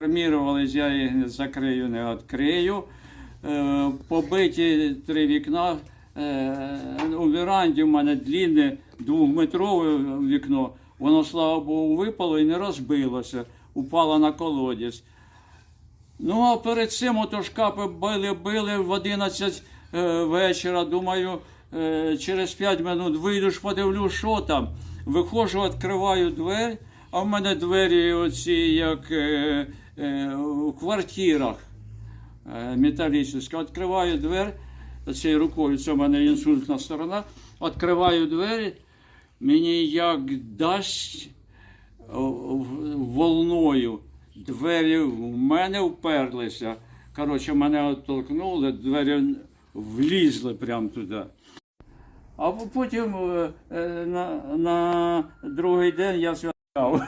Промірювались, я їх закрию, не відкрию. Е, побиті три вікна. Е, у веранді в мене длінне двохметрове вікно. Воно, слава Богу, випало і не розбилося, упало на колодязь. Ну, а перед цим ото шкапи били, били в 11 е, вечора. Думаю, через 5 минут вийду ж подивлю, що там. Виходжу, відкриваю двері, а в мене двері оці, як е, е, квартирах е, металічні. Відкриваю двері, цією рукою, це в мене інсультна сторона. Відкриваю двері, мені як дасть волною. Двері в мене вперлися. Коротше, мене оттолкнули, двері влізли прямо туди. А потім е, е, на, на другий день я святкав.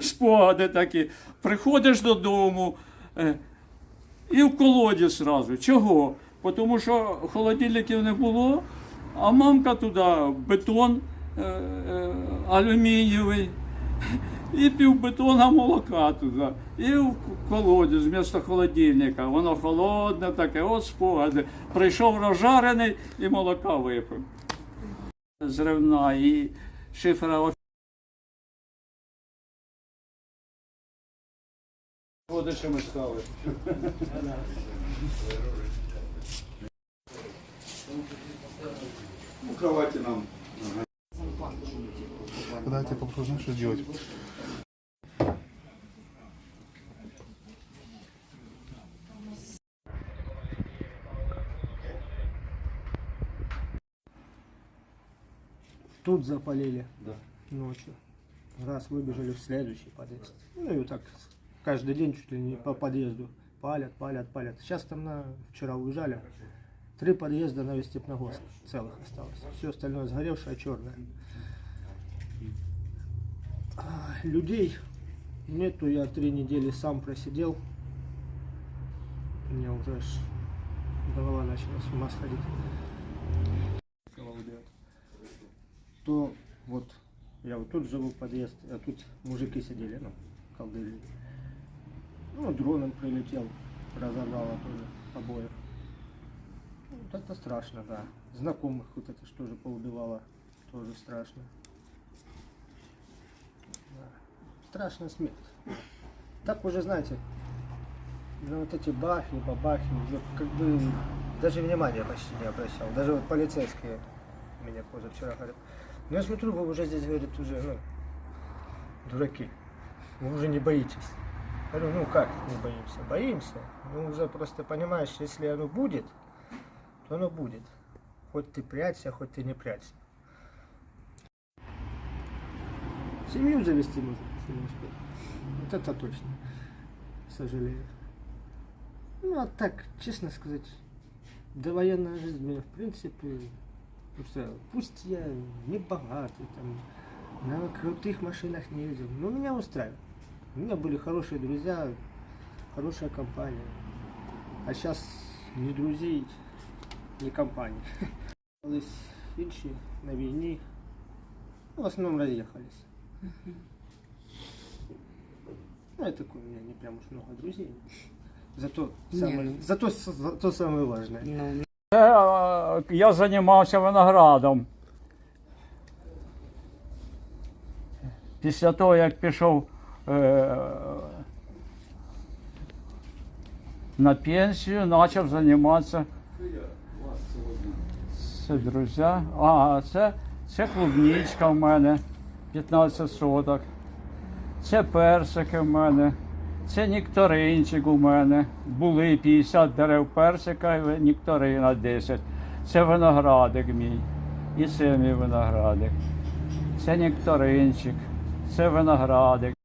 Спогади такі. Приходиш додому е, і в колоді сразу. Чого? Тому що холодильників не було, а мамка туди бетон е, е, алюмінієвий. І півбетона молока туди, і в колодязь вмісто холодильника. Воно холодне таке, от спогади. Прийшов розжарений і молока випив. Зривна і шифра. Водичами стали. Ну, кровати нам. Когда я тебя попрошу, знаешь, что сделать? Тут запалили Да. ночью. Раз выбежали в следующий подъезд. Ну и вот так каждый день чуть ли не по подъезду. Палят, палят, палят. Сейчас там на... вчера уезжали. Три подъезда на весь Степногорск целых осталось. Все остальное сгоревшее, черное. А, Людей нету, я три недели сам просидел. У меня уже голова начала с ума сходить. то вот я вот тут живу подъезд, а тут мужики сидели, ну, колдыли. Ну, дроном прилетел, разорвало тоже обоих. Ну, Вот это страшно, да. Знакомых вот это что же поубивало, тоже страшно. Да. Страшная смерть. Так уже, знаете, на вот эти бахи, бабахи, уже как бы даже внимания почти не обращал. Даже вот полицейские меня позавчера говорят. Ну я смотрю, вы уже здесь, говорит, уже, ну, дураки. Вы уже не боитесь. Говорю, ну как не боимся? Боимся. Ну уже просто понимаешь, если оно будет, то оно будет. Хоть ты прячься, хоть ты не прячься. Семью завести можно. Вот это точно. Сожалею. Ну а так, честно сказать, довоенная жизнь меня в принципе устраивает. Пусть я не богатый, там, на крутых машинах не ездил, но меня устраивает. У меня были хорошие друзья, хорошая компания. А сейчас ни друзей, ни компании. Інші на війні, ну, в основном роз'їхались. Ну, я такой, у меня не прям уж много друзей. Зато самое, зато, зато самое важное. Це, е, я займався виноградом. Після того, як пішов е, на пенсію, почав займатися. Це друзі. А, це, це клубничка в мене 15 соток. Це персики в мене. Це нектаринчик у мене. Були 50 дерев персика і нектарина 10. Це виноградик мій. І це мій виноградик. Це нектаринчик. Це виноградик.